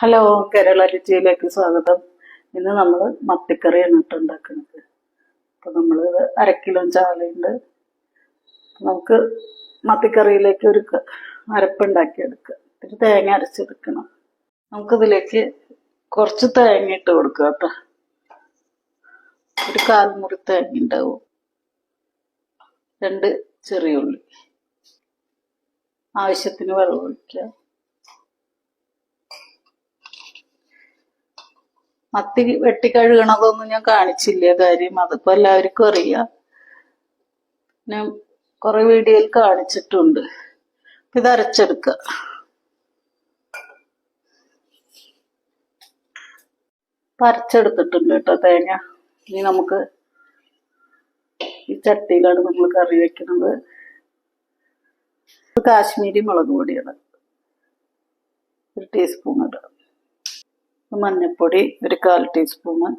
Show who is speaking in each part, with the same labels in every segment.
Speaker 1: Hello Kerala രുചിയിലേക്ക് സ്വാഗതം. ഇന്ന് നമ്മൾ മത്തിക്കറിയാണ് കേട്ടോ ഉണ്ടാക്കുന്നത്. അപ്പോൾ നമ്മൾ അര കിലോ ചാളയുണ്ട്. നമുക്ക് മത്തിക്കറിയിലേക്ക് ഒരു അരപ്പുണ്ടാക്കിയെടുക്കുക ഇത്തിരി തേങ്ങ അരച്ചെടുക്കണം. നമുക്കിതിലേക്ക് കുറച്ച് തേങ്ങ ഇട്ട് കൊടുക്കുക കേട്ടോ. ഒരു കാൽമുറി തേങ്ങ ഉണ്ടാവും. രണ്ട് ചെറിയ ഉള്ളി. ആവശ്യത്തിന് വെള്ളം ഒഴിക്കുക മത്തി വെട്ടിക്കഴുകണതൊന്നും ഞാൻ കാണിച്ചില്ല. കാര്യം അതിപ്പോ എല്ലാവർക്കും അറിയാം. ഞാൻ കുറെ വീഡിയോയിൽ കാണിച്ചിട്ടുണ്ട്. ഇത് അരച്ചെടുക്കുക അരച്ചെടുത്തിട്ടുണ്ട് കേട്ടോ തേങ്ങ. ഇനി നമുക്ക് ഈ ചട്ടിയിലാണ് നമ്മൾ കറി വെക്കുന്നത്. കാശ്മീരി മുളക് പൊടിയാണ്. ഒരു ടീസ്പൂൺ ഇടാം. മഞ്ഞൾപ്പൊടി ഒരു കാൽ ടീസ്പൂണ്.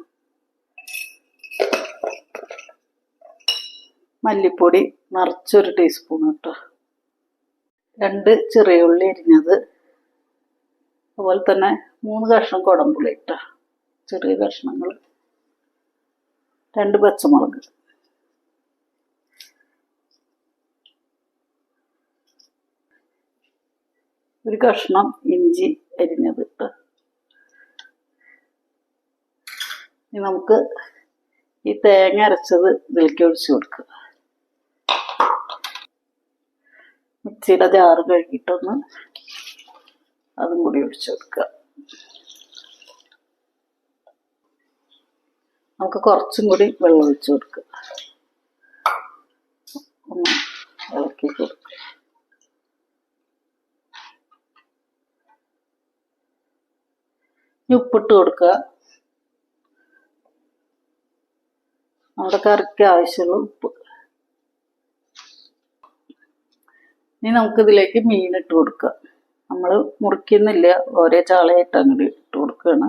Speaker 1: മല്ലിപ്പൊടി നിറച്ചൊരു ടീസ്പൂൺ കേട്ടോ. രണ്ട് ചെറിയ ഉള്ളി അരിഞ്ഞത്. അതുപോലെ തന്നെ മൂന്ന് കഷ്ണം കുടമ്പുളി ഇട്ട ചെറിയ കഷ്ണങ്ങൾ രണ്ട് പച്ചമുളക്. ഒരു കഷ്ണം ഇഞ്ചി അരിഞ്ഞത് ഇട്ട് ഇനി നമുക്ക് ഈ തേങ്ങ അരച്ചത് ഇതിലേക്ക് ഒഴിച്ച് കൊടുക്കുക. മിക്സിയുടെ ജാറ് കഴുകിയിട്ടൊന്ന് അതും കൂടി ഒഴിച്ചു കൊടുക്കുക. നമുക്ക് കുറച്ചും കൂടി വെള്ളം ഒഴിച്ചു കൊടുക്കുക. ഒന്ന് ഇളക്കി കൊടുക്കുക. ഉപ്പിട്ട് കൊടുക്കുക. നമ്മുടെ കറിക്ക് ആവശ്യമുള്ള. ഉപ്പ്. ഇനി നമുക്കിതിലേക്ക് മീൻ ഇട്ട് കൊടുക്കുക നമ്മൾ മുറിക്കുന്നില്ല. ഓരോ ചാളയായിട്ട് അങ്ങോട്ട് ഇട്ട് കൊടുക്കുകയാണ്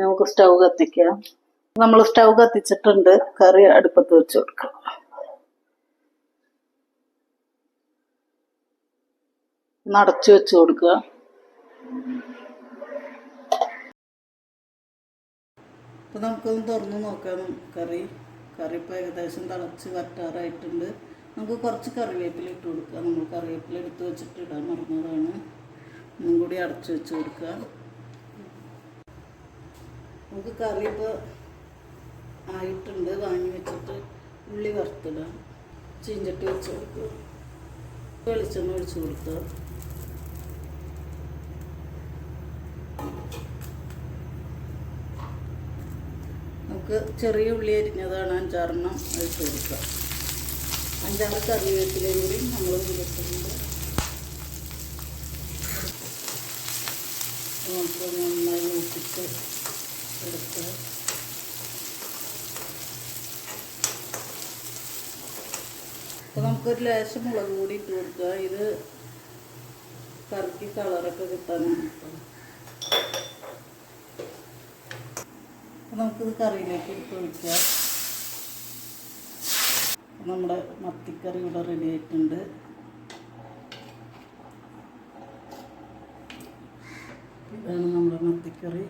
Speaker 1: നമുക്ക് സ്റ്റൗ കത്തിക്കാം. നമ്മൾ സ്റ്റൗ കത്തിച്ചിട്ടുണ്ട്. കറി അടുപ്പത്ത് വെച്ച് കൊടുക്കാം. നടച്ചു വെച്ച് കൊടുക്കുക. അപ്പോൾ നമുക്കൊന്ന് തുറന്ന് നോക്കാം. കറി. കറി ഇപ്പോൾ ഏകദേശം തിളച്ച് വറ്റാറായിട്ടുണ്ട്. നമുക്ക് കുറച്ച് കറിവേപ്പില ഇട്ട് കൊടുക്കുക നമ്മൾ കറിവേപ്പില എടുത്തു വെച്ചിട്ട് ഇടാൻ മറന്നതാണ്. ഒന്നും കൂടി അടച്ചു വെച്ച് കൊടുക്കുക നമുക്ക് കറി ഇപ്പോൾ ആയിട്ടുണ്ട്. വാങ്ങി വെച്ചിട്ട് ഉള്ളി വറുത്തിടാം. ചീഞ്ചട്ടി വെച്ച് കൊടുക്കുക വെളിച്ചെണ്ണ ഒഴിച്ച് കൊടുക്കുക നമുക്ക് ചെറിയ ഉള്ളി അരിഞ്ഞതാണ് അഞ്ചാറെണ്ണം അത് കൊടുക്കുക. അഞ്ചാറ് കറിവേപ്പിലയും കൂടി നമ്മൾ വിളിക്കുന്നുണ്ട് നമുക്ക് നന്നായി നോക്കിച്ച് എടുക്കുക. അപ്പോൾ നമുക്കൊരു ലേശം മുളക് കൂടി ഇട്ട് കൊടുക്കുക. ഇത് കറിക്ക് കളറൊക്കെ കിട്ടാനാണ്. കേട്ടോ നമുക്കിത് കറിയിലേക്ക് ഇട്ട് ഒഴിക്കാം. നമ്മുടെ മത്തിക്കറി ഇവിടെ റെഡി ആയിട്ടുണ്ട്. ഇതാണ് നമ്മുടെ മത്തിക്കറി.